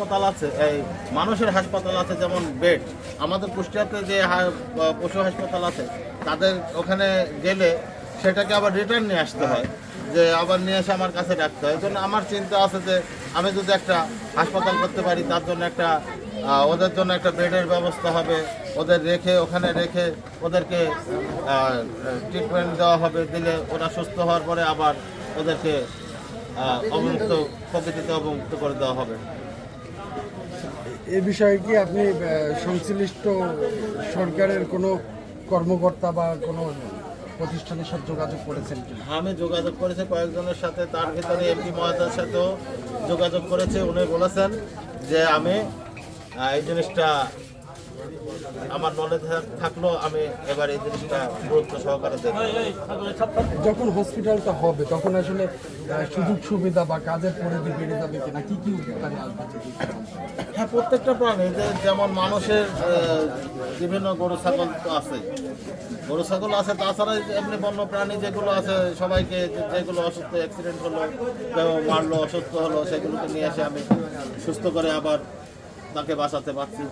হাসপাতাল আছে, এই মানুষের হাসপাতাল আছে যেমন বেড, আমাদের কুষ্টিয়াতে যে পশু হাসপাতাল আছে, তাদের ওখানে গেলে সেটাকে আবার রিটার্ন নিয়ে আসতে হয়, যে আবার নিয়ে এসে আমার কাছে রাখতে হয়। জন্য আমার চিন্তা আছে যে আমি যদি একটা হাসপাতাল করতে পারি, তার জন্য একটা ওদের জন্য একটা বেডের ব্যবস্থা হবে, ওদের রেখে, ওখানে রেখে ওদেরকে ট্রিটমেন্ট দেওয়া হবে, দিলে ওরা সুস্থ হওয়ার পরে আবার ওদেরকে অবমুক্ত প্রকৃতিতে অবমুক্ত করে দেওয়া হবে। এ বিষয়ে কি আপনি সংশ্লিষ্ট সরকারের কোনো কর্মকর্তা বা কোনো প্রতিষ্ঠানের সাথে যোগাযোগ করেছেন কি আমি যোগাযোগ করেছি কয়েকজনের সাথে তার ভিতরে এমপি মহাদার সাথেও যোগাযোগ করেছে উনি বলেছেন যে আমি এই জিনিসটা আমার নলেজ থাকল আমি এবার এই জিনিসটা গুরুত্ব সহকারে যখন হসপিটালটা হবে তখন আসলে সুযোগ সুবিধা বা কাজের পরিধি বেড়ে যাবে কিনা? কি কি উপকারে আসবে যদি একটু বলেন? হ্যাঁ প্রত্যেকটা প্রাণী যেমন মানুষের বিভিন্ন গরু, ছাগল তো আছে। গরু, ছাগল আছে, তাছাড়া এমনি বন্য প্রাণী যেগুলো আছে, সবাইকে যেগুলো অসুস্থ অ্যাক্সিডেন্ট হলো কেউ মারলো, অসুস্থ হলো, সেগুলোকে নিয়ে এসে আমি সুস্থ করে আবার তাকে বাঁচাতে পারছি।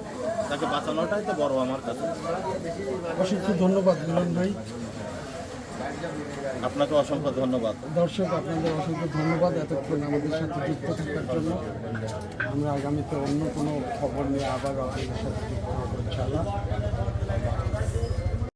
তাকে বাঁচানোটাই তো বড় আমার কাছে। অসংখ্য ধন্যবাদ মিলন ভাই। আপনাকে অসংখ্য ধন্যবাদ। দর্শক, আপনাদের অসংখ্য ধন্যবাদ এতক্ষণ আমাদের সাথে যুক্ত থাকার জন্য। আমরা আগামীতে অন্য কোনো খবর নিয়ে আবার আপনাদের সাথে যুক্ত হব